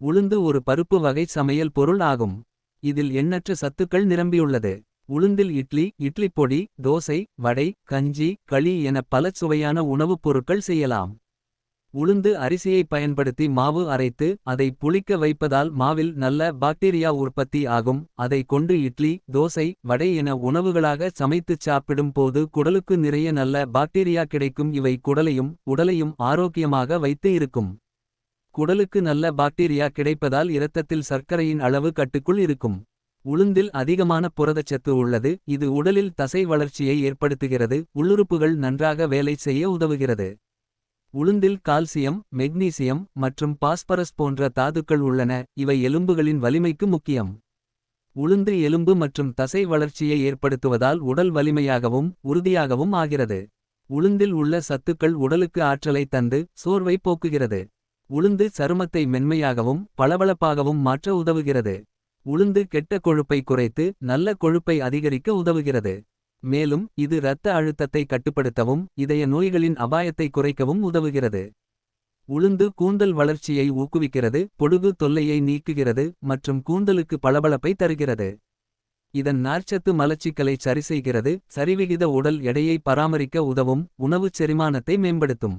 உளுந்து ஒரு பருப்பு வகை சமையல் பொருள் ஆகும். இதில் எண்ணற்ற சத்துக்கள் நிரம்பியுள்ளது. உளுந்தில் இட்லி இட்லிப் பொடி தோசை வடை கஞ்சி களி என பல சுவையான உணவுப் பொருட்கள் செய்யலாம். உளுந்து அரிசியைப் பயன்படுத்தி மாவு அரைத்து அதை புளிக்க வைப்பதால் மாவில் நல்ல பாக்டீரியா உற்பத்தி ஆகும். அதை கொண்டு இட்லி தோசை வடை என உணவுகளாக சமைத்துச் சாப்பிடும் போது குடலுக்கு நிறைய நல்ல பாக்டீரியா கிடைக்கும் இவை குடலையும் உடலையும் ஆரோக்கியமாக வைத்து இருக்கும். குடலுக்கு நல்ல பாக்டீரியா கிடைப்பதால் இரத்தத்தில் சர்க்கரையின் அளவு கட்டுக்குள் இருக்கும். உளுந்தில் அதிகமான புரதச்சத்து உள்ளது இது உடலில் தசை வளர்ச்சியை ஏற்படுத்துகிறது. உள்ளுறுப்புகள் நன்றாக வேலை செய்ய உதவுகிறது. உளுந்தில் கால்சியம் மெக்னீசியம் மற்றும் பாஸ்பரஸ் போன்ற தாதுக்கள் உள்ளன. இவை எலும்புகளின் வலிமைக்கு முக்கியம். உளுந்து எலும்பு மற்றும் தசை வளர்ச்சியை ஏற்படுத்துவதால் உடல் வலிமையாகவும். உறுதியாகவும் ஆகிறது. உளுந்தில் உள்ள சத்துக்கள் உடலுக்கு ஆற்றலை தந்து சோர்வை போக்குகிறது. உளுந்து சருமத்தை மென்மையாகவும் பளபளப்பாகவும் மாற்ற உதவுகிறது. உளுந்து கெட்ட கொழுப்பை குறைத்து நல்ல கொழுப்பை அதிகரிக்க உதவுகிறது. மேலும் இது இரத்த அழுத்தத்தை கட்டுப்படுத்தவும் இதய நோய்களின் அபாயத்தை குறைக்கவும் உதவுகிறது. உளுந்து கூந்தல் வளர்ச்சியை ஊக்குவிக்கிறது பொடுகு தொல்லையை நீக்குகிறது மற்றும் கூந்தலுக்கு பளபளப்பை தருகிறது. இதன் நார்ச்சத்து மலச்சிக்கலை சரிசெய்கிறது சரிவிகித உடல் எடையை பராமரிக்க உதவும் உணவுச் செரிமானத்தை மேம்படுத்தும்.